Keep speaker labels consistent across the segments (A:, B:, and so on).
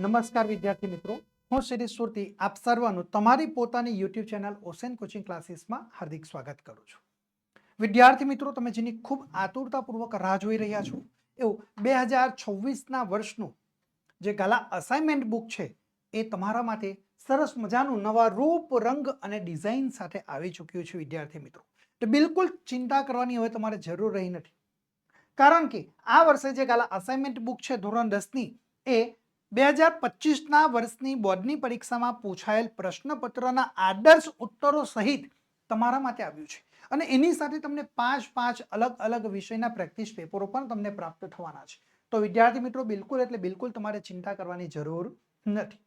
A: નમસ્કાર વિદ્યાર્થી મિત્રો. હું શ્રી સુરતી, આપ સર્વનું તમારી પોતાની યુટ્યુબ ચેનલ ઓસેન કોચિંગ ક્લાસીસમાં હાર્દિક સ્વાગત કરું છું. વિદ્યાર્થી મિત્રો, તમે જેની ખૂબ આતુરતાપૂર્વક રાહ જોઈ રહ્યા છો, એવું બે હજાર છવ્વીસના વર્ષનું જે ગાલા અસાઇનમેન્ટ બુક છે, એ તમારા માટે સરસ મજાનું નવા રૂપ, રંગ અને ડિઝાઇન સાથે આવી ચૂક્યું છે વિદ્યાર્થી મિત્રો. તો બિલકુલ ચિંતા કરવાની હવે તમારે જરૂર રહી નથી. કારણ કે આ વર્ષે જે ગાલા અસાઇનમેન્ટ બુક છે ધોરણ દસની, એ બે હજાર પચીસના વર્ષની બોર્ડની પરીક્ષામાં પૂછાયેલ પ્રશ્નપત્રના આદર્શ ઉત્તરો સહિત તમારા માટે આવ્યું છે. અને એની સાથે તમને પાંચ પાંચ અલગ અલગ વિષયના પ્રેક્ટિસ પેપરો પણ તમને પ્રાપ્ત થવાના છે. તો વિદ્યાર્થી મિત્રો, બિલકુલ એટલે બિલકુલ તમારે ચિંતા કરવાની જરૂર નથી.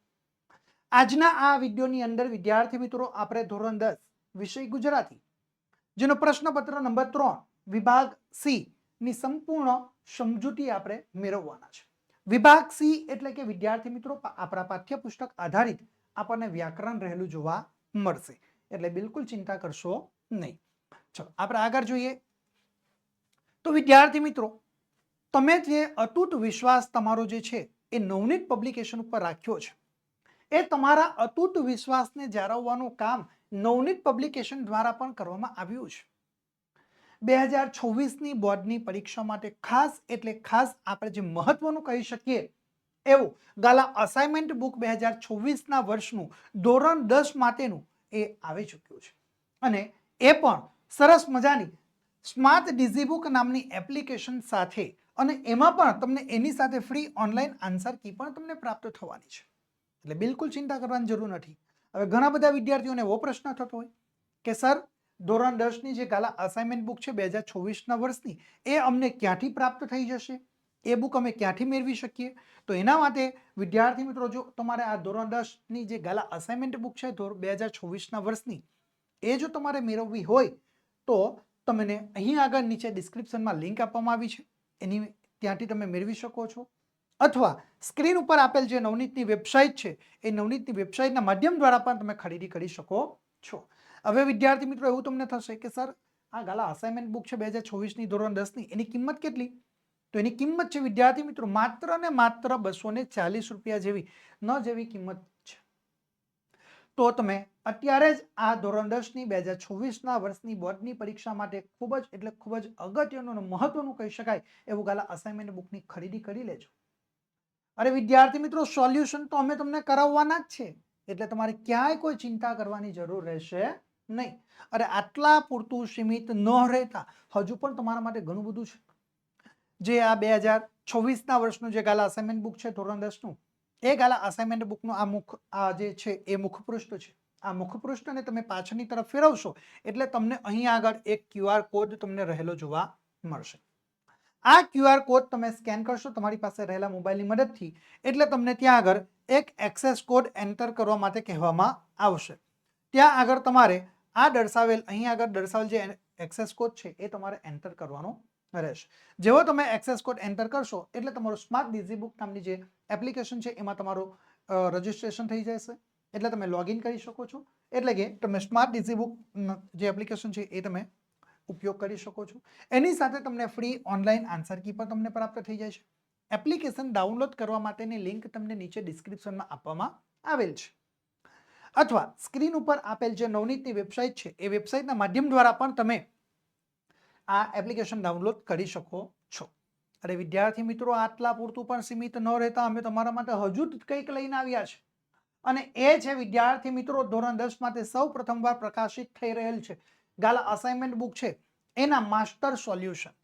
A: આજના આ વિડીયોની અંદર વિદ્યાર્થી મિત્રો, આપણે ધોરણ દસ વિષય ગુજરાતી, જેનો પ્રશ્નપત્ર નંબર ત્રણ વિભાગ સી ની સંપૂર્ણ સમજૂતી આપણે મેળવવાના છે. વિભાગ સી એટલે કે વિદ્યાર્થી મિત્રો આપણા પાઠ્યપુસ્તક આધારિત આપણને વ્યાકરણ રહેલું જોવા મળશે. એટલે બિલકુલ ચિંતા કરશો નહીં. ચલો, આપણે આગળ જોઈએ. તો વિદ્યાર્થી મિત્રો, તમે જે અતૂટ વિશ્વાસ તમારો જે છે, એ નવનીત પબ્લિકેશન ઉપર રાખ્યો છે. એ તમારા અતૂટ વિશ્વાસને જાળવવાનું કામ નવનીત પબ્લિકેશન દ્વારા પણ કરવામાં આવ્યું છે. બે હજાર છવ્વીસની બોર્ડની પરીક્ષા માટે ખાસ એટલે ખાસ આપણે જે મહત્વનું કહી શકીએ એવું ગાલા અસાઇનમેન્ટ બુક બે હજાર છવ્વીસના વર્ષનું ધોરણ દસ માટેનું એ આવી ચૂક્યું છે. અને એ પણ સરસ મજાની સ્માર્ટ ડિઝીબુક નામની એપ્લિકેશન સાથે અને એમાં પણ તમને એની સાથે ફ્રી ઓનલાઈન આન્સર કી પણ તમને પ્રાપ્ત થવાની છે. એટલે બિલકુલ ચિંતા કરવાની જરૂર નથી. હવે ઘણા બધા વિદ્યાર્થીઓને એવો પ્રશ્ન થતો હોય કે, સર ધોરણ દસની જે કાલા અસાઇનમેન્ટ બુક છે બે હજાર છવ્વીસના વર્ષની, એ અમને ક્યાંથી પ્રાપ્ત થઈ જશે? એ બુક અમે ક્યાંથી મેળવી શકીએ? તો એના માટે, વિદ્યાર્થી મિત્રો, જો તમારે આ ધોરણ દસની જે ગાલા અસાઇનમેન્ટ બુક છે બે હજાર છવ્વીસના વર્ષની, એ જો તમારે મેળવવી હોય, તો તમને અહીં આગળ નીચે ડિસ્ક્રિપ્શનમાં લિંક આપવામાં આવી છે. એની ત્યાંથી તમે મેળવી શકો છો. અથવા સ્ક્રીન ઉપર આપેલ જે નવનીતની વેબસાઇટ છે, એ નવનીતની વેબસાઇટના માધ્યમ દ્વારા પણ તમે ખરીદી કરી શકો છો. હવે વિદ્યાર્થી મિત્રો, એવું તમને થશે કે સર, આ ગાલા અસાઇનમેન્ટ બુક છે બે હજાર છવ્વીસની ધોરણ દસની એની કિંમત કેટલી? તો એની કિંમત છે વિદ્યાર્થી મિત્રો, માત્ર ને માત્ર બસો ને ચાલીસ રૂપિયા જેવી, ન જેવી કિંમત છે. તો તમે અત્યારે જ આ ધોરણ દસની બે હજાર છવ્વીસના વર્ષની બોર્ડની પરીક્ષા માટે ખૂબ જ, એટલે ખૂબ જ અગત્યનું અને મહત્વનું કહી શકાય એવું ગાલા અસાઇનમેન્ટ બુકની ખરીદી કરી લેજો. અરે વિદ્યાર્થી મિત્રો સોલ્યુશન તો અમે તમને કરાવવાના જ છે. એટલે તમારે ક્યાંય કોઈ ચિંતા કરવાની જરૂર રહેશે નહીં. અરે આટલા પૂરતું સીમિત ન રહેતા. હજુ પણ તમારા માટે ઘણું બધું છે. જે આ બે હજાર છવ્વીસના વર્ષનું જે ગાલા અસાઇનમેન્ટ બુક છે, ધોરણ દસનું, એ ગાલા અસાઇનમેન્ટ બુકનું આ મુખ, આ જે છે, એ મુખપૃષ્ઠ છે. આ મુખપૃષ્ઠને તમે પાછળની તરફ ફેરવશો, એટલે તમને અહીં આગળ એક ક્યુઆર કોડ તમને રહેલો જોવા મળશે. આ ક્યુઆર કોડ તમે સ્કેન કરશો, તમારી પાસે રહેલા મોબાઈલની મદદથી, એટલે તમને ત્યાં આગળ એક એક્સેસ કોડ એન્ટર કરવા માટે કહેવામાં આવશે. ત્યાં આગળ તમારે આ દર્શાવેલ, અહીં આગળ દર્શાવેલ જે એક્સેસ કોડ છે, એ તમારે એન્ટર કરવાનો રહેશે. જેવો તમે એક્સેસ કોડ એન્ટર કરશો, એટલે તમારું સ્માર્ટ ડીઝી બુક નામની જે એપ્લિકેશન છે, એમાં તમારું રજિસ્ટ્રેશન થઈ જશે. એટલે તમે લોગિન કરી શકો છો. એટલે કે તમે સ્માર્ટ ડીઝી બુક જે એપ્લિકેશન છે, એ તમે ઉપયોગ કરી શકો છો. એની સાથે તમને ફ્રી ઓનલાઈન આન્સર કી પણ તમને પ્રાપ્ત થઈ જાય છે. એપ્લિકેશન ડાઉનલોડ કરવા માટેની લિંક તમને નીચે ડિસ્ક્રિપ્શનમાં આપવામાં આવેલ છે. અથવા સ્ક્રીન ઉપર આપેલ જે નવનીતની વેબસાઇટ છે, એ વેબસાઇટના માધ્યમ દ્વારા પણ તમે આ એપ્લિકેશન ડાઉનલોડ કરી શકો છો. અરે વિદ્યાર્થી મિત્રો, આટલા પૂરતું પણ સીમિત ન રહેતા અમે તમારા માટે હજુ જ કંઈક લઈને આવ્યા છે. અને એ છે વિદ્યાર્થી મિત્રો, ધોરણ દસ માટે સૌ પ્રથમવાર પ્રકાશિત થઈ રહેલ છે. ગાલા અસાઇનમેન્ટ બુક છે, એના માસ્ટર સોલ્યુશન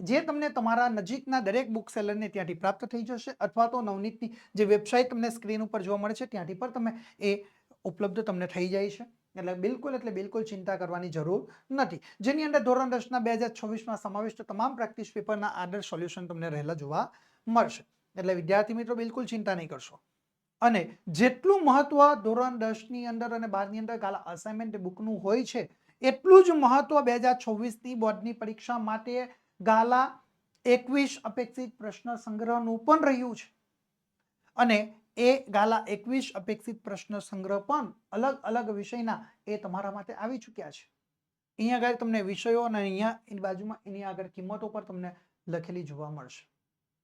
A: જે તમને તમારા નજીકના દરેક બુક સેલરને ત્યાંથી પ્રાપ્ત થઈ જશે, અથવા તો નવનીતની જે વેબસાઇટ તમને સ્ક્રીન ઉપર જોવા મળે છે, ત્યાંથી પણ તમે એ ઉપલબ્ધ તમને થઈ જાય છે. એટલે બિલકુલ એટલે બિલકુલ ચિંતા કરવાની જરૂર નથી. જેની અંદર ધોરણ દસના બે હજાર છવ્વીસમાં સમાવિષ્ટ તમામ પ્રેક્ટિસ પેપરના આદર્શ સોલ્યુશન તમને રહેલા જોવા મળશે. એટલે વિદ્યાર્થી મિત્રો, બિલકુલ ચિંતા નહીં કરશો. અને જેટલું મહત્વ ધોરણ દસની અંદર અને બારની અંદર ગાલા અસાઇનમેન્ટ બુકનું હોય છે, એટલું જ મહત્વ બે હજાર છવ્વીસની બોર્ડની પરીક્ષા માટે ગાલા એકવીસ અપેક્ષિત પ્રશ્ન સંગ્રહનું પણ રહ્યું છે. અને એ ગાલા એકવીસ અપેક્ષિત પ્રશ્ન સંગ્રહ પણ અલગ અલગ વિષયના એ તમારા માટે આવી ચૂક્યા છે. અહીંયા આગળ તમને વિષયો અને અહીંયા એની બાજુમાં એની આગળ કિંમતો પર તમને લખેલી જોવા મળશે.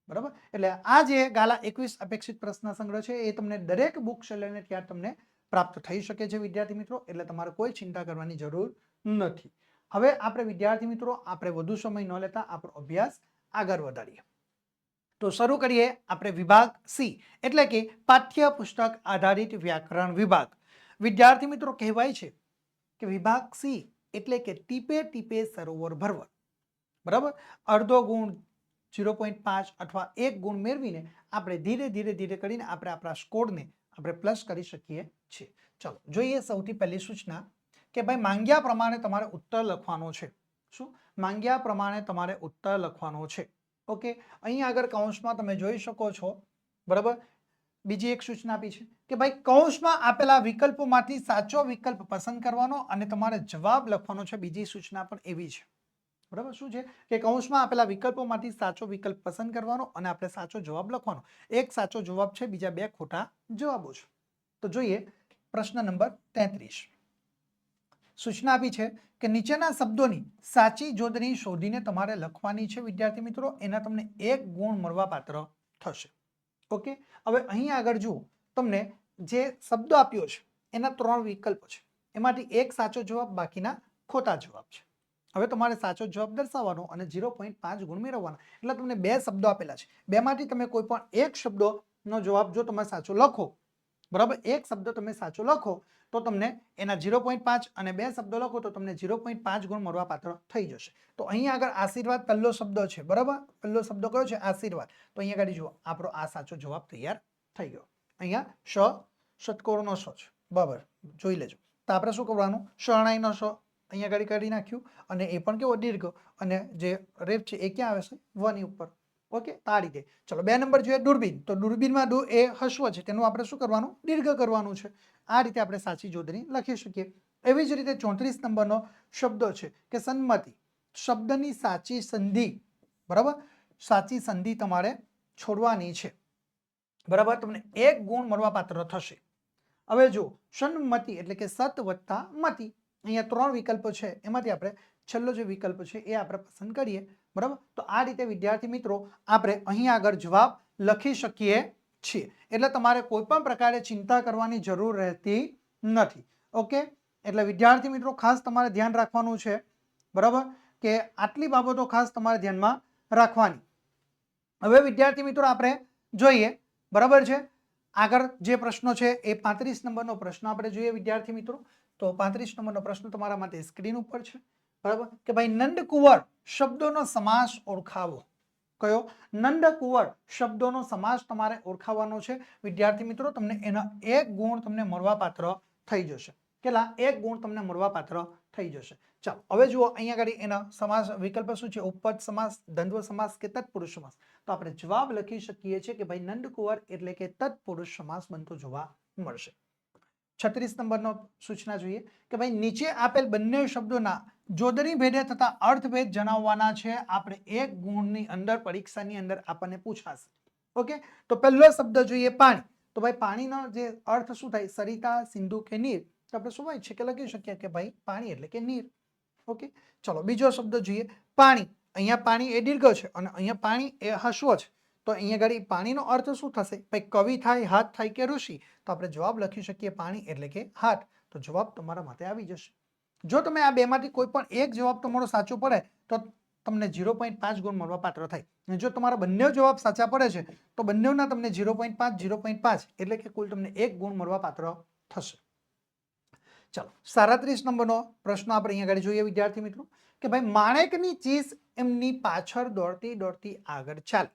A: બરાબર? એટલે આ જે ગાલા એકવીસ અપેક્ષિત પ્રશ્ન સંગ્રહ છે, એ તમને દરેક બુક લઈને ત્યાં તમને પ્રાપ્ત થઈ શકે છે, વિદ્યાર્થી મિત્રો. એટલે તમારે કોઈ ચિંતા કરવાની જરૂર નથી. હવે આપણે વિદ્યાર્થી મિત્રો, આપણે વધુ સમય ન લેતા આપણો અભ્યાસ આગળ વધારીએ. તો શરૂ કરીએ આપણે વિભાગ સી, એટલે કે પાઠ્ય પુસ્તક આધારિત વ્યાકરણ વિભાગ. વિદ્યાર્થી મિત્રો, કહેવાય છે કે વિભાગ સી એટલે કે ટીપે ટીપે સરોવર ભરવા બરાબર? અડધો ગુણ ઝીરો પોઈન્ટ પાંચ અથવા એક ગુણ મેળવીને આપણે ધીરે ધીરે ધીરે કરીને આપણે આપણા સ્કોરને આપણે પ્લસ કરી શકીએ છીએ. ચલો, જોઈએ સૌથી પહેલી સૂચના કે ભાઈ, માંગ્યા પ્રમાણે તમારે ઉત્તર લખવાનો છે. શું? માંગ્યા પ્રમાણે તમારે ઉત્તર લખવાનો છે. ઓકે? અહીં આગળ કૌંસમાં તમે જોઈ શકો છો, બરાબર? બીજી એક સૂચના આપી છે કે ભાઈ, કૌંસમાં આપેલા વિકલ્પોમાંથી સાચો વિકલ્પ પસંદ કરવાનો અને તમારે જવાબ લખવાનો છે, બીજી સૂચના પણ એવી છે. બરાબર? શું છે? કે કૌંસમાં આપેલા વિકલ્પોમાંથી સાચો વિકલ્પ પસંદ કરવાનો અને આપણે સાચો જવાબ લખવાનો. એક સાચો જવાબ છે, બીજા બે ખોટા જવાબો છે. તો જોઈએ, પ્રશ્ન નંબર તેત્રીસ. સૂચના આપી છે કે નીચેના શબ્દોની સાચી જોડણી શોધીને તમારે લખવાની છે, વિદ્યાર્થી મિત્રો. એના તમને એક ગુણ મળવા પાત્ર થશે. ઓકે? હવે અહીં આગળ જુઓ. તમને જે શબ્દો આપ્યો છે, એના ત્રણ વિકલ્પો છે. એમાંથી એક સાચો જવાબ, બાકીના ખોટા જવાબ છે. હવે તમારે સાચો જવાબ દર્શાવવાનો અને ઝીરો પોઈન્ટ પાંચ ગુણ મેળવવાના. એટલે તમને બે શબ્દો આપેલા છે. બેમાંથી તમે કોઈ પણ એક શબ્દોનો જવાબ જો તમે સાચો લખો, બરાબર? એક શબ્દ તમે સાચો લખો તો તમને એના ઝીરો પોઈન્ટ પાંચ અને બે શબ્દો લખો તો તમને ઝીરો પોઈન્ટ પાંચ ગુણ મળવાપાત્ર થઈ જશે. તો અહીંયા આગળ આશીર્વાદ પહેલો શબ્દ છે, બરાબર? પહેલો શબ્દ કયો છે? આશીર્વાદ. તો અહીંયા આગળ જુઓ, આપણો આ સાચો જવાબ તૈયાર થઈ ગયો. અહીંયા શ ષટકોરનો શ છે, બરાબર? જોઈ લેજો. તો આપણે શું કરવાનું? શરણાઈનો શ અહીંયા આગળ કરી નાખ્યું અને એ પણ કેવો દીર્ઘ અને જે રેપ છે એ ક્યાં આવે છે? વની ઉપર. ઓકે? તો આ રીતે. ચલો, બે નંબર જોઈએ દૂરબીન. તો દૂરબીનમાં દુ એ હસ્વ છે, તેનું આપણે શું કરવાનું? દીર્ઘ કરવાનું છે. આ રીતે આપણે સાચી જોડણી લખી શકીએ. એવી જ રીતે ચોત્રીસ નંબરનો શબ્દ છે કે સંમતિ. શબ્દની સાચી સંધિ, બરાબર? સાચી સંધિ તમારે છોડવાની છે. બરાબર? તમને એક ગુણ મળવાપાત્ર થશે. હવે જો સન્મતિ એટલે કે સત વત્તા મતિ. અહીંયા ત્રણ વિકલ્પો છે. એમાંથી આપણે છેલ્લો જે વિકલ્પ છે એ આપણે પસંદ કરીએ. બરાબર? તો આ રીતે, વિદ્યાર્થી મિત્રો, આપણે અહીં આગળ જવાબ લખી શકીએ છીએ. એટલે તમારે કોઈ પણ પ્રકારે ચિંતા કરવાની જરૂર રહેતી નથી. ઓકે? એટલે વિદ્યાર્થી મિત્રો, ખાસ તમારે ધ્યાન રાખવાનું છે. બરાબર? કે આટલી બાબતો ખાસ તમારે ધ્યાનમાં રાખવાની. હવે વિદ્યાર્થી મિત્રો, આપણે જોઈએ. બરાબર છે? આગળ જે પ્રશ્નો છે, એ પાંત્રીસ નંબરનો પ્રશ્ન આપણે જોઈએ વિદ્યાર્થી મિત્રો. તો પાંત્રીસ નંબરનો પ્રશ્ન તમારા માટે સ્ક્રીન ઉપર છે. બરાબર? કે ભાઈ નંદકુંવર શબ્દોનો સમાસ ઓળખાવો. કયો? નંદકુંવર શબ્દોનો સમાસ તમારે ઓળખાવવાનો છે. વિદ્યાર્થી મિત્રો, તમને એના એક ગુણ તમને મળવાપાત્ર થઈ જશે. કેટલા? એક ગુણ તમને મળવાપાત્ર થઈ જશે. ચાલો, હવે જુઓ, અહીંયા આગળ એના સમાસ વિકલ્પ શું છે? ઉપપદ સમાસ, દ્વંદ્વ સમાસ કે તત્પુરુષ સમાસ? તો આપણે જવાબ લખી શકીએ છીએ કે ભાઈ નંદકુંવર એટલે કે તત્પુરુષ સમાસ બનતો જોવા મળશે. છત્રીસ નંબરનો સૂચના જોઈએ કે ભાઈ નીચે આપેલ બંને શબ્દોના જોડણી ભેદે થતા અર્થભેદ જણાવવાના છે. આપણે એક ગુણની અંદર, પરીક્ષાની અંદર આપણને પૂછાશે. ઓકે? તો પહેલો શબ્દ જોઈએ પાણી. તો ભાઈ, પાણીનો જે અર્થ શું થાય? સરિતા, સિંધુ કે નીર? તો આપણે શું હોય છે કે લખી શકીએ કે ભાઈ, પાણી એટલે કે નીર. ઓકે? ચલો, બીજો શબ્દ જોઈએ. પાણી. અહીંયા પાણી એ દીર્ઘ છે અને અહીંયા પાણી એ હસ્વ છે. તો અહીંયા ઘડી પાણીનો અર્થ શું થશે? ભાઈ, કવિ થાય, હાથ થાય કે ઋષિ? તો આપણે જવાબ લખી શકીએ પાણી એટલે કે હાથ. તો જવાબ તમારા માટે આવી જશે. જો તમે આ બેમાંથી કોઈ પણ એક જવાબ તમારો સાચો પડે, તો તમને ઝીરો પોઈન્ટ પાંચ ગુણ મળવા પાત્ર થાય જો તમારા બંને જવાબ સાચા પડે છે, તો બંનેના તમને ઝીરો પોઈન્ટ પાંચ ઝીરો પોઈન્ટ પાંચ એટલે કે કુલ તમને એક ગુણ મળવા પાત્ર થશે. ચાલો, સાડત્રીસ નંબરનો પ્રશ્ન આપણે અહીંયા આગળ જોઈએ, વિદ્યાર્થી મિત્રો, કે ભાઈ માણેકની ચીજ એમની પાછળ દોડતી દોડતી આગળ ચાલે.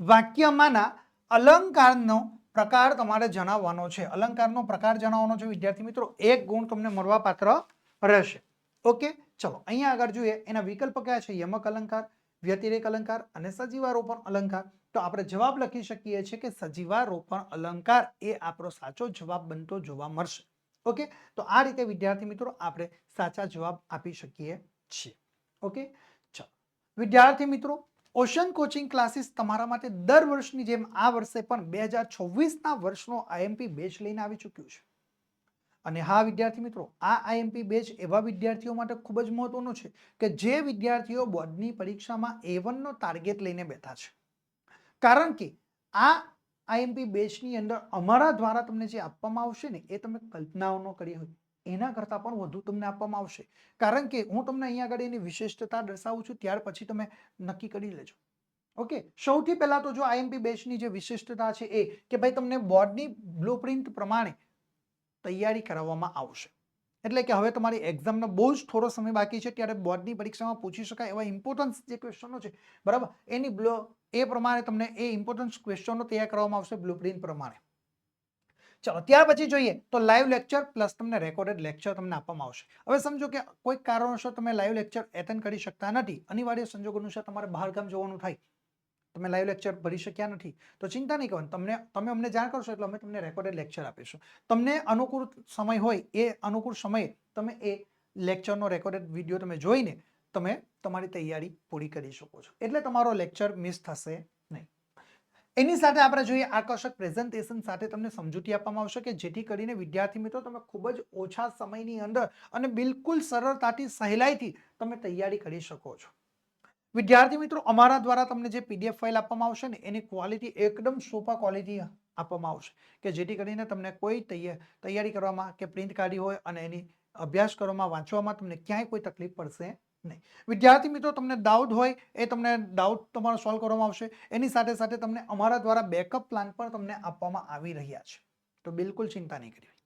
A: વાક્યમાંના અલંકારનો પ્રકાર તમારે જણાવવાનો છે. અલંકારનો પ્રકાર જણાવવાનો છે, વિદ્યાર્થી મિત્રો, એક ગુણ તમને મળવા પાત્ર રહેશે. ઓકે? ચલો, અહીંયા આગળ જોઈએ, એના વિકલ્પ કયા છે? યમક અલંકાર, વ્યતિરેક અલંકાર અને સજીવારોપણ અલંકાર. તો આપણે જવાબ લખી શકીએ છીએ કે સજીવારોપણ અલંકાર એ આપણો સાચો જવાબ બનતો જોવા મળશે. ઓકે? તો આ રીતે, વિદ્યાર્થી મિત્રો, આપણે સાચા જવાબ આપી શકીએ છીએ. ઓકે? ચલો. વિદ્યાર્થી મિત્રો, ઓશન કોચિંગ ક્લાસીસ તમારા માટે દર વર્ષની જેમ આ વર્ષે પણ બે હજાર છવ્વીસના વર્ષનો આઈએમપી બેચ લઈને આવી ચૂક્યું છે. અને હા, વિદ્યાર્થી મિત્રો, આ આઈએમપી બેચ એવા વિદ્યાર્થીઓ માટે ખૂબ જ મહત્વનું છે કે જે વિદ્યાર્થીઓ બોર્ડની પરીક્ષામાં એ વનનો ટાર્ગેટ લઈને બેઠા છે. કારણ કે આ આઈએમપી બેચની અંદર અમારા દ્વારા તમને જે આપવામાં આવશે ને, એ તમે કલ્પનાઓ ન કરી હોય, એના કરતાં પણ વધુ તમને આપવામાં આવશે. કારણ કે હું તમને અહીંયા આગળ એની વિશિષ્ટતા દર્શાવું છું, ત્યાર પછી તમે નક્કી કરી લેજો. ઓકે? સૌથી પહેલાં તો જો આઈએમપી બેચની જે વિશિષ્ટતા છે એ, કે ભાઈ તમને બોર્ડની બ્લુપ્રિન્ટ પ્રમાણે તૈયારી કરાવવામાં આવશે. એટલે કે હવે તમારી એક્ઝામનો બહુ જ થોડો સમય બાકી છે, ત્યારે બોર્ડની પરીક્ષામાં પૂછી શકાય એવા ઇમ્પોર્ટન્સ જે ક્વેશ્ચનો છે. બરાબર? એની બ્લો, એ પ્રમાણે તમને એ ઇમ્પોર્ટન્સ ક્વેશ્ચનો તૈયાર કરવામાં આવશે બ્લુપ્રિન્ટ પ્રમાણે. ચલો, ત્યાર પછી જોઈએ તો લાઈવ લેક્ચર પ્લસ તમને રેકોર્ડેડ લેક્ચર તમને આપવામાં આવશે. હવે સમજો કે કોઈ કારણોસર તમે લાઈવ લેક્ચર એટેન્ડ કરી શકતા નથી. અનિવાર્ય સંજોગો અનુસાર તમારે બહાર ગામ જવાનું થાય. તમે લાઈવ લેક્ચર ભરી શક્યા નથી, તો ચિંતા નહીં કરવાની. તમને, તમે અમને જાણ કરશો એટલે અમે તમને રેકોર્ડેડ લેક્ચર આપીશું. તમને અનુકૂળ સમય હોય, એ અનુકૂળ સમયે તમે એ લેક્ચરનો રેકોર્ડેડ વીડિયો તમે જોઈને તમે તમારી તૈયારી પૂરી કરી શકો છો. એટલે તમારો લેક્ચર મિસ થશે નહીં. એની સાથે આપણે જોઈએ આકર્ષક પ્રેઝન્ટેશન સાથે તમને સમજૂતી આપવામાં આવશે કે જેથી કરીને વિદ્યાર્થી મિત્રો તમે ખૂબ જ ઓછા સમયની અંદર અને બિલકુલ સરળતાથી સહેલાઈથી તમે તૈયારી કરી શકો છો. વિદ્યાર્થી મિત્રો, અમારા દ્વારા તમને જે પીડીએફ ફાઇલ આપવામાં આવશે ને, એની ક્વોલિટી એકદમ સોપા ક્વોલિટી આપવામાં આવશે. કે જેથી કરીને તમને કોઈ તૈયારી કરવામાં કે પ્રિન્ટ કાઢી હોય અને એની અભ્યાસ કરવામાં, વાંચવામાં તમને ક્યાંય કોઈ તકલીફ પડશે નહીં. વિદ્યાર્થી મિત્રો, તમને ડાઉટ હોય, એ તમને ડાઉટ તમારો સોલ્વ કરવામાં આવશે. એની સાથે સાથે તમને અમારા દ્વારા બેકઅપ પ્લાન પણ તમને આપવામાં આવી રહ્યા છે. તો બિલકુલ ચિંતા નહીં કરવી.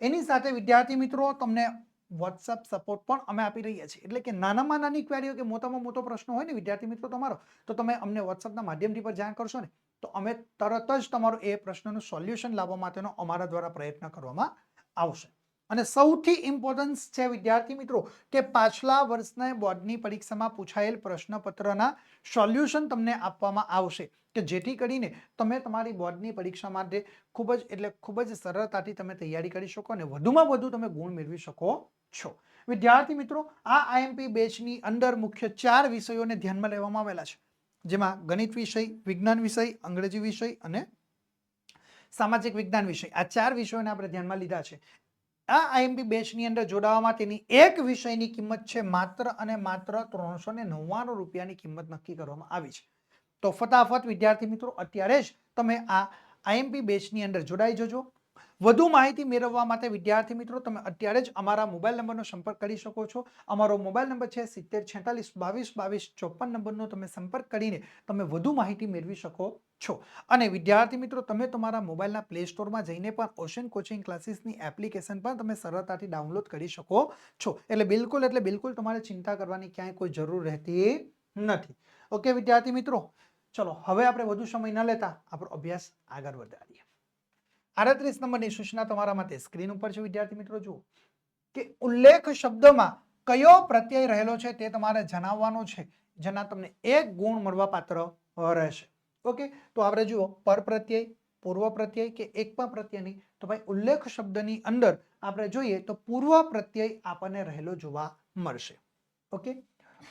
A: એની સાથે વિદ્યાર્થી મિત્રો, તમને વોટ્સઅપ સપોર્ટ પણ અમે આપી રહ્યા છીએ. એટલે કે નાનામાં નાની ક્વેરીઓ કે મોટામાં મોટો પ્રશ્ન હોય ને, વિદ્યાર્થી મિત્રો તમારો, તો તમે અમને વોટ્સઅપના માધ્યમથી પર જાણ કરશો ને, તો અમે તરત જ તમારો એ પ્રશ્નનું સોલ્યુશન લાવવા માટેનો અમારા દ્વારા પ્રયત્ન કરવામાં આવશે. અને સૌથી ઇમ્પોર્ટન્સ છે, વિદ્યાર્થી મિત્રો, કે પાછલા વર્ષના બોર્ડની પરીક્ષામાં પૂછાયેલ પ્રશ્નપત્રના સોલ્યુશન તમને આપવામાં આવશે. કે જેથી કરીને તમે તમારી બોર્ડની પરીક્ષા માટે ખૂબ જ, એટલે ખૂબ જ સરળતાથી તમે તૈયારી કરી શકો અને વધુમાં વધુ તમે ગુણ મેળવી શકો છો. વિદ્યાર્થી મિત્રો, આ આઈએમપી બેચની અંદર મુખ્ય ચાર વિષયોને ધ્યાનમાં લેવામાં આવેલા છે. જેમાં ગણિત વિષય, વિજ્ઞાન વિષય, અંગ્રેજી વિષય અને સામાજિક વિજ્ઞાન વિષય. આ ચાર વિષયોને આપણે ધ્યાનમાં લીધા છે. આ આઈએમપી બેચની અંદર જોડાવા માટેની એક વિષયની કિંમત છે માત્ર અને માત્ર ત્રણસો ને નવ્વાણું રૂપિયાની કિંમત નક્કી કરવામાં આવી છે. તો ફટાફટ, વિદ્યાર્થી મિત્રો, અત્યારે જ તમે આ આઈએમપી બેચની અંદર જોડાઈ જજો. વધુ માહિતી મેળવવા માટે, વિદ્યાર્થી મિત્રો, તમે અત્યારે જ અમારા મોબાઈલ નંબરનો સંપર્ક કરી શકો છો. અમારો મોબાઈલ નંબર છે સિત્તેર છેતાલીસ બાવીસ બાવીસ ચોપન નંબરનો તમે સંપર્ક કરીને તમે વધુ માહિતી મેળવી શકો. છો. અને વિદ્યાર્થી મિત્રો, તમે તમારા મોબાઈલના પ્લે સ્ટોરમાં જઈને પણ ઓશન કોચિંગ ક્લાસીસની એપ્લિકેશન પણ તમે સરળતાથી ડાઉનલોડ કરી શકો છો. એટલે બિલકુલ એટલે બિલકુલ તમારે ચિંતા કરવાની ક્યાંય કોઈ જરૂર રહેતી નથી. ઓકે વિદ્યાર્થી મિત્રો? ચલો, હવે આપણે વધુ સમય ન લેતા, આપણો અભ્યાસ આગળ વધારીએ. આડત્રીસ નંબરની સૂચના તમારા માટે સ્ક્રીન ઉપર છે વિદ્યાર્થી મિત્રો, જુઓ. કે ઉલ્લેખ શબ્દમાં કયો પ્રત્યય રહેલો છે તે તમારે જણાવવાનો છે, જેના તમને એક ગુણ મળવા પાત્ર રહેશે. ઓકે? તો આપણે જુઓ, પર પ્રત્યય, પૂર્વ પ્રત્યય કે એક પ્રત્યયની પ્રત્યય તો ભાઈ ઉલ્લેખ શબ્દની અંદર આપણે જોઈએ તો પૂર્વ પ્રત્યય આપણને રહેલો જોવા મળશે. ઓકે?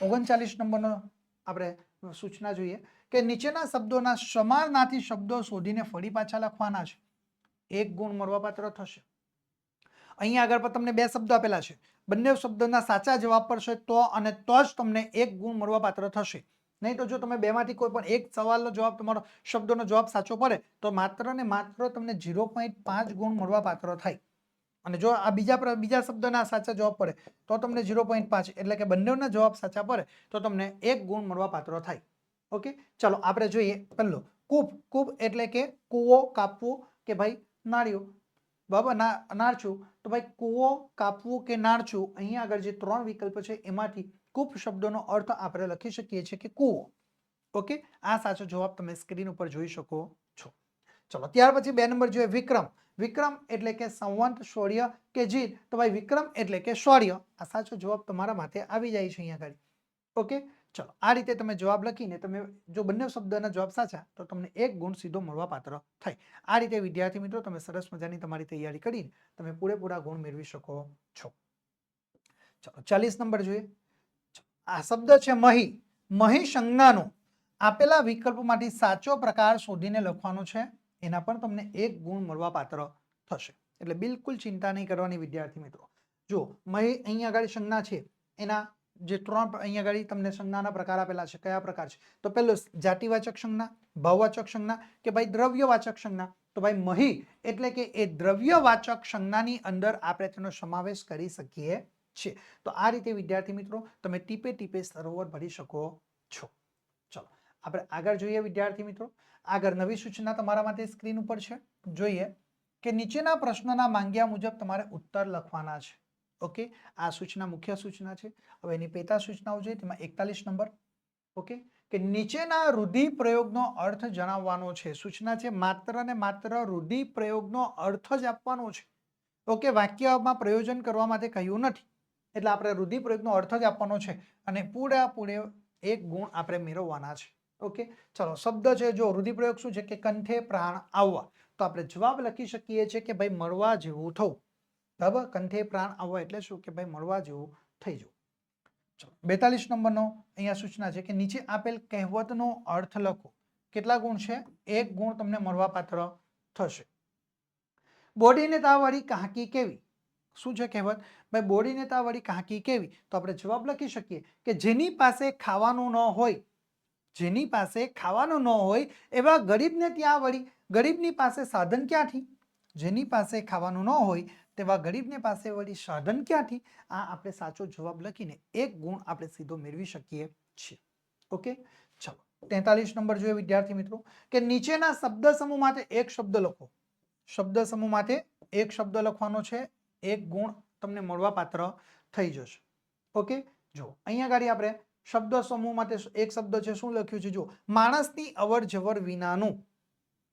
A: ઓગણચાલીસ નંબરનો આપણે સૂચના જોઈએ કે નીચેના શબ્દોના સમાનાર્થી શબ્દો શોધીને ફરી પાછા લખવાના છે. એક ગુણ મળવાપાત્ર થશે. અહીંયા આગળ પર તમને બે શબ્દ આપેલા છે. બંને શબ્દના સાચા જવાબ પર તો અને તો જ તમને એક ગુણ મળવાપાત્ર થશે. નહીં તો જો તમે બેમાંથી કોઈ પણ એક સવાલનો જવાબ, તમારો શબ્દનો જવાબ સાચો પડે, તો માત્ર ને માત્ર તમને ઝીરો પોઈન્ટ પાંચ ગુણ મળવા પાત્ર થાય. અને જો આ બીજા બીજા શબ્દના સાચા જવાબ પડે, તો તમને ઝીરો પોઈન્ટ પાંચ એટલે કે બંનેના જવાબ સાચા પડે, તો તમને એક ગુણ મળવા પાત્ર થાય. ઓકે? ચાલો, આપણે જોઈએ પહેલો. કૂપ કૂપ એટલે કે કૂવો કાપવો કે ભાઈ નાળિયો? બરાબર ના નાળચું તો ભાઈ કૂવો કાપવું કે નાળચું અહીંયા આગળ જે ત્રણ વિકલ્પ છે, એમાંથી કૂપ શબ્દનો અર્થ આપણે લખી શકીએ છીએ કે કૂવો. ઓકે આ સાચો જવાબ તમે સ્ક્રીન ઉપર જોઈ શકો છો. ચલો, ત્યાર પછી બે નંબર જોઈએ વિક્રમ. વિક્રમ એટલે કે સંવંત, શૌર્ય કે જીત? તો ભાઈ વિક્રમ એટલે કે શૌર્ય. આ સાચો જવાબ તમારા માથે આવી જાય છે અહીંયા આગળ. ઓકે ચલો, આ રીતે તમે જવાબ લખીને તમે જો બંને શબ્દના જવાબ સાચા, તો તમને એક ગુણ સીધો મળવા પાત્ર થાય. આ રીતે વિદ્યાર્થી મિત્રો, તમે સરસ મજાની તમારી તૈયારી કરીને તમે પૂરેપૂરા ગુણ મેળવી શકો છો. ચલો, ચાલીસ નંબર જોઈએ. આ શબ્દ છે મહી. મહી સંજ્ઞાનો આપેલા વિકલ્પમાંથી સાચો પ્રકાર શોધીને લખવાનો છે. એના પણ તમને એક ગુણ મળવા પાત્ર થશે. એટલે બિલકુલ ચિંતા નહીં કરવાની વિદ્યાર્થી મિત્રો. જો મહી અહીંયા આગળ સંજ્ઞા છે, એના જે ત્રણ અહીંયા આગળ તમને સંજ્ઞાના પ્રકાર આપેલા છે. કયા પ્રકાર છે? તો પહેલો જાતિવાચક સંજ્ઞા ભાવવાચક સંજ્ઞા કે ભાઈ દ્રવ્યવાચક સંજ્ઞા તો ભાઈ મહી એટલે કે એ દ્રવ્યવાચક સંજ્ઞાની અંદર આપણે તેનો સમાવેશ કરી શકીએ છીએ તો આ રીતે, વિદ્યાર્થી મિત્રો, તમે ટીપે ટીપે સરોવર ભરી શકો છો. ચલો, આપણે આગળ જોઈએ, વિદ્યાર્થી મિત્રો. આગળ નવી સૂચના તમારા માટે સ્ક્રીન ઉપર છે. જોઈએ કે નીચેના પ્રશ્નના માંગ્યા મુજબ તમારે ઉત્તર લખવાના છે. ઓકે? આ સૂચના મુખ્ય સૂચના છે. હવે એની પેટા સૂચનાઓ જોઈએ. તેમાં એકતાલીસ નંબર. ઓકે? કે નીચેના રૂઢિપ્રયોગનો અર્થ જણાવવાનો છે. સૂચના છે, માત્ર ને માત્ર રૂઢિપ્રયોગનો અર્થ જ આપવાનો છે. ઓકે? વાક્યમાં પ્રયોજન કરવા માટે કહ્યું નથી. એટલે આપણે રુધિપ્રયોગનો અર્થ જ આપવાનો છે અને પૂરેપૂરે એક ગુણ આપણે મેળવવાના છે. ઓકે? ચલો, શબ્દ છે જો રુધિપ્રયોગ શું છે કે કંઠે પ્રાણ આવવા. તો આપણે જવાબ લખી શકીએ છીએ કે ભાઈ મળવા જેવું થવું. બરાબર? કંઠે પ્રાણ આવવા એટલે શું? કે ભાઈ મળવા જેવું થઈ જવું. ચલો, બેતાલીસ નંબરનો અહીંયા સૂચના છે કે નીચે આપેલ કહેવતનો અર્થ લખો. કેટલા ગુણ છે? એક ગુણ તમને મળવાપાત્ર થશે. બોડીને તાવવાળી કાંકી કેવી? શું છે કહેવત? ભાઈ બોડીને વળી કાંકી કેવી? તો આપણે જવાબ લખી શકીએ કે જેની પાસે ખાવાનું ન હોય, જેની પાસે ખાવાનું ન હોય, એવા ગરીબને ત્યાં વળી, ગરીબની પાસે સાધન ક્યાંથી? જેની પાસે ખાવાનું ન હોય, તેવા ગરીબને પાસે વળી સાધન ક્યાંથી? આ આપણે સાચો જવાબ લખીને એક ગુણ આપણે સીધો મેળવી શકીએ છીએ. ઓકે? ચલો. તેતાલીસ નંબર જોઈએ વિદ્યાર્થી મિત્રો, કે નીચેના શબ્દ સમૂહ માટે એક શબ્દ લખો. શબ્દ સમૂહ માટે એક શબ્દ લખવાનો છે એક ગુણ તમને મળવાપાત્ર થઈ જશે. ઓકે? જો અહીંયા ગાડી આપણે શબ્દ સમૂહ માટે એક શબ્દ છે, શું લખ્યું છે? જો માણસની અવર જવર વિનાનું.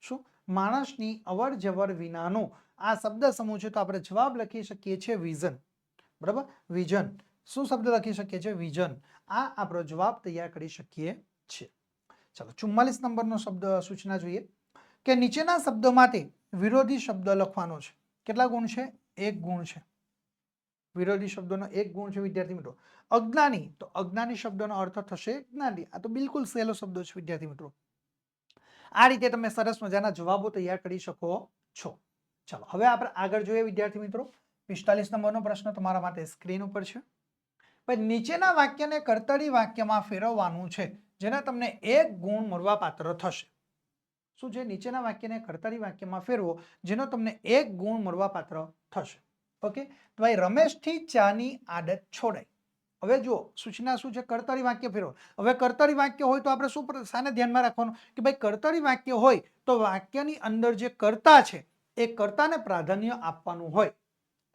A: શું? માણસની અવર જવર વિનાનું. આ શબ્દ સમૂહ છે તો આપણે જવાબ લખી શકીએ છીએ વિઝન. બરાબર? વિઝન. શું શબ્દ લખી શકીએ છીએ? વિઝન. આ આપણો જવાબ તૈયાર કરી શકીએ છીએ. ચાલો, ચુમ્માલીસ નંબરનો શબ્દ સૂચના જોઈએ. કે નીચેના શબ્દો માટે વિરોધી શબ્દ લખવાનો છે. કેટલા ગુણ છે? એક ગુણ છે. વિરોધી શબ્દોનો એક ગુણ છે, વિદ્યાર્થી મિત્રો. અજ્ઞાની, તો અજ્ઞાની શબ્દનો અર્થ થશે જ્ઞાની. આ તો બિલકુલ સહેલો શબ્દ છે, વિદ્યાર્થી મિત્રો. આ રીતે તમે સરસ મજાના જવાબો તૈયાર કરી શકો છો. ચાલો, હવે આપણે આગળ જોઈએ, વિદ્યાર્થી મિત્રો. પિસ્તાલીસ નંબરનો પ્રશ્ન તમારા માટે સ્ક્રીન ઉપર છે. ભાઈ, નીચેના વાક્યને કર્તરી વાક્યમાં ફેરવવાનું છે, જેના તમને એક ગુણ મળવા થશે. શું છે નીચેના વાક્યને કર્તરી વાક્યમાં ફેરવો, જેનો તમને એક ગુણ મળવાપાત્ર થશે. ઓકે તો ભાઈ રમેશથી ચાની આદત છોડાય. હવે જુઓ, સૂચના શું છે? કર્તરી વાક્ય ફેરવો. હવે કર્તરી વાક્ય હોય તો આપણે શું સાને ધ્યાનમાં રાખવાનું? કે ભાઈ કર્તરી વાક્ય હોય તો વાક્યની અંદર જે કર્તા છે, એ કર્તાને પ્રાધાન્ય આપવાનું હોય.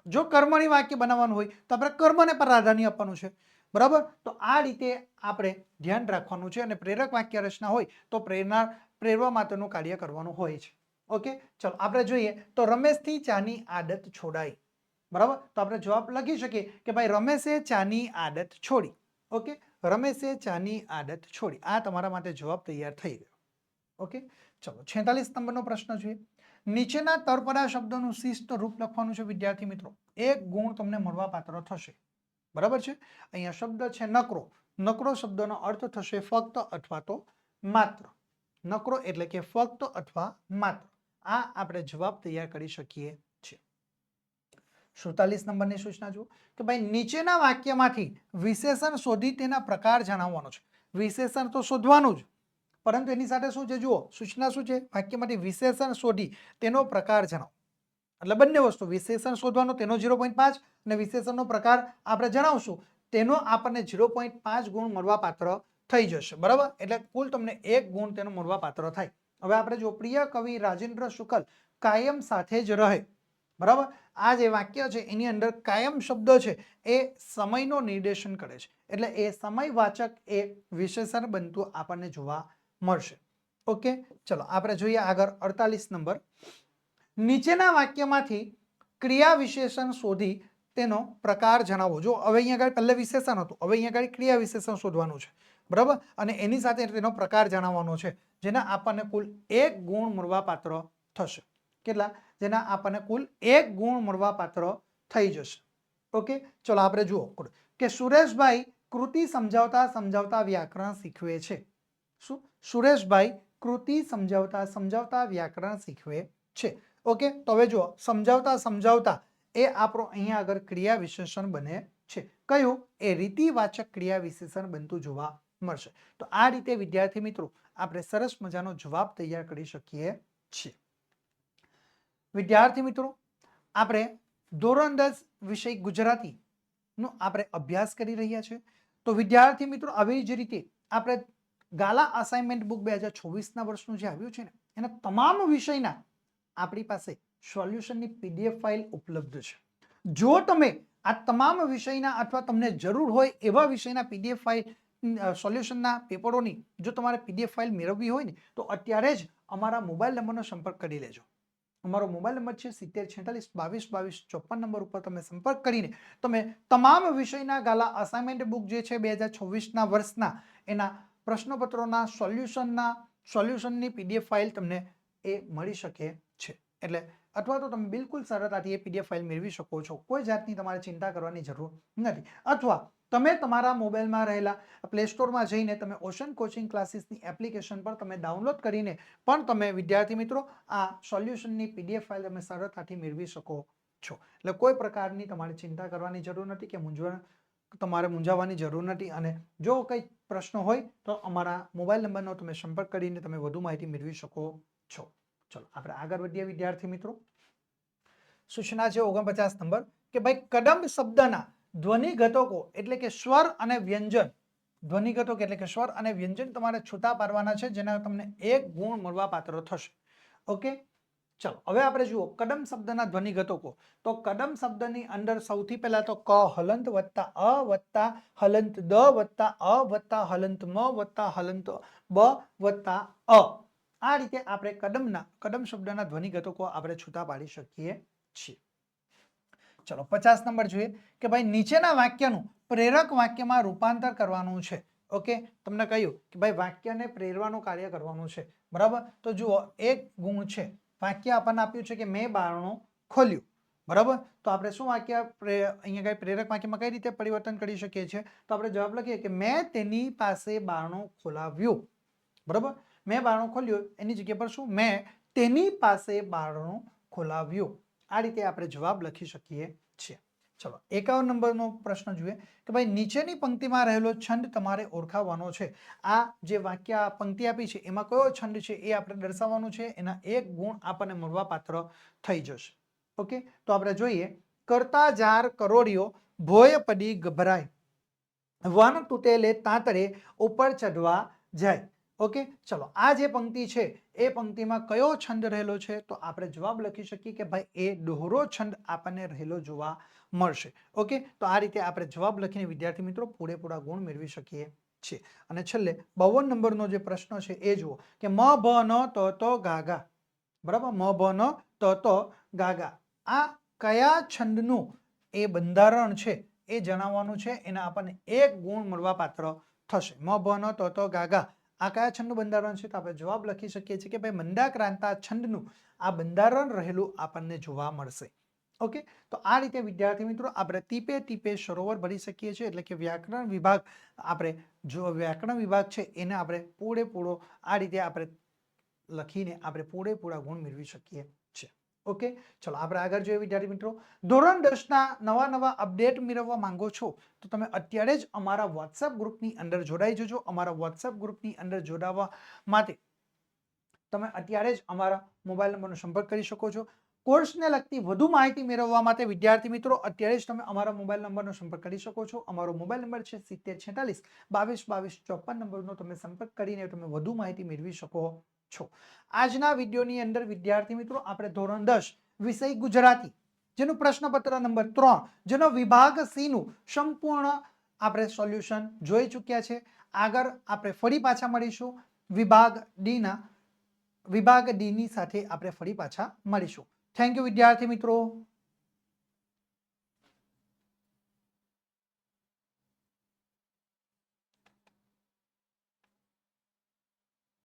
A: જો કર્મણી વાક્ય બનાવવાનું હોય, તો આપણે કર્મને પ્રાધાન્ય આપવાનું છે. બરાબર? તો આ રીતે આપણે ધ્યાન રાખવાનું છે અને પ્રેરક વાક્ય રચના હોય તો પ્રેરણા પ્રેરવા માટેનું કાર્ય કરવાનું હોય છે. ઓકે ચલો, આપણે જોઈએ તો રમેશથી ચાની આદત છોડાઈ. બરાબર? તો આપણે જવાબ લખી શકીએ કે ભાઈ રમેશે ચાની આદત છોડી. ઓકે રમેશે ચાની આદત છોડી. આ તમારા માટે જવાબ તૈયાર થઈ ગયો. ઓકે ચલો, છેતાલીસ નંબરનો પ્રશ્ન જોઈએ નીચેના તરપરા શબ્દોનું શિસ્ત રૂપ લખવાનું છે, વિદ્યાર્થી મિત્રો. એક ગુણ તમને મળવાપાત્ર થશે. બરાબર છે? અહીંયા શબ્દ છે નકરો. નકરો શબ્દનો અર્થ થશે ફક્ત અથવા તો માત્ર. નકરો એટલે કે ફક્ત અથવા માત્ર. આ આપણે જવાબ તૈયાર કરી શકીએ છીએ. સુડતાલીસ નંબરની સૂચના જુઓ કે ભાઈ નીચેના વાક્યમાંથી વિશેષણ શોધી તેના પ્રકાર જણાવવાનો છે. વિશેષણ તો શોધવાનું જ. પરંતુ એની સાથે શું છે? જુઓ, સૂચના શું છે? વાક્યમાંથી વિશેષણ શોધી તેનો પ્રકાર જણાવો. એટલે બંને વસ્તુ, વિશેષણ શોધવાનો તેનો ઝીરો પોઈન્ટ પાંચ અને વિશેષણનો પ્રકાર આપણે જણાવશું. તેનો આપણને ઝીરો પોઈન્ટ પાંચ ગુણ મળવા પાત્ર થઈ જશે. બરાબર? એટલે કુલ તમને એક ગુણ તેનો મળવા પાત્ર થાય. હવે આપણે જો પ્રિય કવિ રાજેન્દ્ર શુકલ કાયમ સાથે જ રહે. બરાબર? આ જે વાક્ય છે, એની અંદર કાયમ શબ્દ છે, એ સમયનો નિર્દેશન કરે છે. એટલે એ સમયવાચક એ વિશેષણ બનતું આપણને જોવા મળશે. ઓકે? ચલો, આપણે જોઈએ આગળ અડતાલીસ નંબર. નીચેના વાક્યમાંથી ક્રિયા વિશેષણ શોધી તેનો પ્રકાર જણાવો. જો, હવે અહીંયા આગળ પહેલે વિશેષણ હતું. હવે અહીંયા આગળ ક્રિયા વિશેષણ શોધવાનું છે. બરાબર? અને એની સાથે તેનો પ્રકાર જણાવવાનો છે. જેના આપણને કુલ એક ગુણ મળવાપાત્ર થશે. કેટલા? જેના આપણને કુલ એક ગુણ મળવાપાત્ર થઈ જશે. ઓકે? ચલો આપણે જુઓ. કે સુરેશભાઈ કૃતિ સમજાવતા સમજાવતા વ્યાકરણ શીખવે છે. શું? સુરેશભાઈ કૃતિ સમજાવતા સમજાવતા વ્યાકરણ શીખવે છે. ઓકે? તો હવે જુઓ. સમજાવતા સમજાવતા એ આપણો અહીંયા આગળ ક્રિયા વિશેષણ બને છે. કયું? એ રીતિવાચક ક્રિયા વિશેષણ બનતું જોવા મળશે. તો આ રીતે, વિદ્યાર્થી મિત્રો, આપણે સરસ મજાનો જવાબ તૈયાર કરી શકીએ છીએ. વિદ્યાર્થી મિત્રો, આપણે ધોરણ દસ વિષય ગુજરાતીનો આપણે અભ્યાસ કરી રહ્યા છે તો વિદ્યાર્થી મિત્રો, આવી જ રીતે આપણે ગાલા અસાઇનમેન્ટ બુક બે હજાર ચોવીસના વર્ષનું જે આવ્યું છે ને, એના તમામ વિષયના આપણી પાસે સોલ્યુશનની પીડીએફ ફાઇલ ઉપલબ્ધ છે. જો તમે આ તમામ વિષયના અથવા તમને જરૂર હોય એવા વિષયના પીડીએફ ફાઇલ સોલ્યુશનના પેપરોની જો તમારે પીડીએફ ફાઇલ મેળવવી હોય ને, તો અત્યારે જ અમારા મોબાઈલ નંબરનો સંપર્ક કરી લેજો. અમારો મોબાઈલ નંબર છે સિત્તેર છેતાલીસ બાવીસ બાવીસ ચોપન નંબર ઉપર તમે સંપર્ક કરીને તમે તમામ વિષયના ગાલા અસાઇનમેન્ટ બુક જે છે બે હજાર છવ્વીસના વર્ષના એના પ્રશ્નપત્રોના સોલ્યુશનના સોલ્યુશનની પીડીએફ ફાઇલ તમને એ મળી શકે છે. એટલે અથવા તો તમે બિલકુલ સરળતાથી એ પીડીએફ ફાઇલ મેળવી શકો છો. કોઈ જાતની તમારે ચિંતા કરવાની જરૂર નથી. અથવા તમે તમારા મોબાઈલમાં રહેલા પ્લે સ્ટોરમાં જઈને તમે ઓશન કોચિંગ ક્લાસીસની એપ્લિકેશન પર તમે ડાઉનલોડ કરીને પણ તમે વિદ્યાર્થી મિત્રો, આ સોલ્યુશનની પીડીએફ ફાઇલ તમે સરળતાથી મેળવી શકો છો. એટલે કોઈ પ્રકારની તમારે ચિંતા કરવાની જરૂર નથી કે મૂંઝવણ, તમારે મૂંઝાવવાની જરૂર નથી. અને જો કંઈ પ્રશ્નો હોય તો અમારા મોબાઈલ નંબરનો તમે સંપર્ક કરીને તમે વધુ માહિતી મેળવી શકો છો. ચલો, આપણે આગળ વધીએ વિદ્યાર્થી મિત્રો. સૂચના છે ઓગણપચાસ નંબર કે ભાઈ કદમ શબ્દના ધ્વનિ ઘટકો એટલે કે સ્વર અને વ્યંજન. ધ્વનિ ઘટક એટલે કે સ્વર અને વ્યંજન તમારે છૂટા પાડવાના છે, જેના તમને એક ગુણ મળવા પાત્ર થશે. ઓકે? ચલો, હવે આપણે જુઓ, કદમ શબ્દના ધ્વનિ ઘટકો તો કદમ શબ્દની અંદર સૌથી પહેલા તો ક હલંત વત્તા અ વત્તા હલંત દ વત્તા અ વત્તા હલંત મ વત્તા હલંત બ વત્તા અ. આ રીતે આપણે કદમના, કદમ શબ્દના ધ્વનિ ઘટકો આપણે છૂટા પાડી શકીએ છીએ. ચલો, પચાસ નંબર જોઈએ કે ભાઈ નીચેના વાક્યનું પ્રેરક વાક્યમાં રૂપાંતર કરવાનું છે. ઓકે? તમને કહ્યું કે ભાઈ વાક્યને પ્રેરવાનું કાર્ય કરવાનું છે. બરાબર? તો જુઓ, એક ગુણ છે. વાક્ય આપણને આપ્યું છે કે મેં બારણું ખોલ્યું. બરાબર? તો આપણે શું વાક્ય અહીંયા કઈ પ્રેરક વાક્યમાં કઈ રીતે પરિવર્તન કરી શકીએ છીએ? તો આપણે જવાબ લખીએ કે મેં તેની પાસે બારણું ખોલાવ્યું. બરાબર? મેં બારણું ખોલ્યું, એની જગ્યા પર શું? મેં તેની પાસે બારણું ખોલાવ્યું. આ રીતે આપણે જવાબ લખી શકીએ છીએ. ચલો, એકાવન નંબરનો પ્રશ્ન જોઈએ કે ભાઈ, નીચેની પંક્તિમાં રહેલો છંદ તમારે ઓળખાવવાનો છે. આ જે વાક્ય પંક્તિ આપી છે, એમાં કયો છંદ છે એ આપણે દર્શાવવાનું છે. એના એક ગુણ આપણને મળવાપાત્ર થઈ જશે. ઓકે? તો આપણે જોઈએ. કરતા જાર કરોડિયો, ભોય પડી ગભરાય. વન તૂટેલે તાંતરે, ઉપર ચઢવા જાય. ઓકે? ચલો, આ જે પંક્તિ છે, એ પંક્તિમાં કયો છંદ રહેલો છે? તો આપણે જવાબ લખી શકીએ કે ભાઈ, એ દોહરો છંદ આપણને રહેલો જોવા મળશે. ઓકે? તો આ રીતે આપણે જવાબ લખીને વિદ્યાર્થી મિત્રો પૂરેપૂરા ગુણ મેળવી શકીએ છીએ. અને છેલ્લે, બાવન નંબરનો જે પ્રશ્ન છે, એ જુઓ કે મ, ભ, ન, ત, તો ગાગા બરાબર? મ, ભ, ન, ત, તો ગાગા આ કયા છંદનું એ બંધારણ છે? એ જણાવવાનું છે. એના આપણને એક ગુણ મળવા પાત્ર થશે. મ, ભ, ન, તો તો ગાગા આ કયા છંદનું બંધારણ છે? તો આપણે જવાબ લખી શકીએ છીએ કે ભાઈ મંદાક્રાંતા છંદનું આ બંધારણ રહેલું આપણને જોવા મળશે. ઓકે? તો આ રીતે, વિદ્યાર્થી મિત્રો, આપણે ટીપે ટીપે સરોવર ભરી શકીએ છીએ. એટલે કે વ્યાકરણ વિભાગ આપણે, જો વ્યાકરણ વિભાગ છે, એને આપણે પૂરેપૂરો આ રીતે આપણે લખીને આપણે પૂરેપૂરા ગુણ મેળવી શકીએ. ઓકે? ચલો આપણે આગળ જોઈએ વિદ્યાર્થી મિત્રો. ધોરણ દસના નવા નવા અપડેટ મેળવવા માંગો છો, તો તમે અત્યારે જ અમારા વોટ્સઅપ ગ્રુપની અંદર જોડાઈ જજો. અમારા વોટ્સઅપ ગ્રુપની અંદર જોડાવા માટે તમે અત્યારે જ અમારા મોબાઈલ નંબરનો સંપર્ક કરી શકો છો. કોર્સને લગતી વધુ માહિતી મેળવવા માટે વિદ્યાર્થી મિત્રો, અત્યારે જ તમે અમારા મોબાઈલ નંબરનો સંપર્ક કરી શકો છો. અમારો મોબાઈલ નંબર છે સિત્તેર છેતાલીસ, બાવીસ બાવીસ, ચોપન નંબરનો તમે સંપર્ક કરીને તમે વધુ માહિતી મેળવી શકો છો. આજના વિડીયોની અંદર, વિદ્યાર્થી મિત્રો, આપણે ધોરણ દસ, વિષય ગુજરાતી, જેનું પ્રશ્નપત્ર નંબર ત્રણ, જેનો વિભાગ સી નું સંપૂર્ણ આપણે સોલ્યુશન જોઈ ચૂક્યા છે. આગળ આપણે ફરી પાછા મળીશું. વિભાગ ડી ના વિભાગ ડી ની સાથે આપણે ફરી પાછા મળીશું. થેન્ક યુ વિદ્યાર્થી મિત્રો.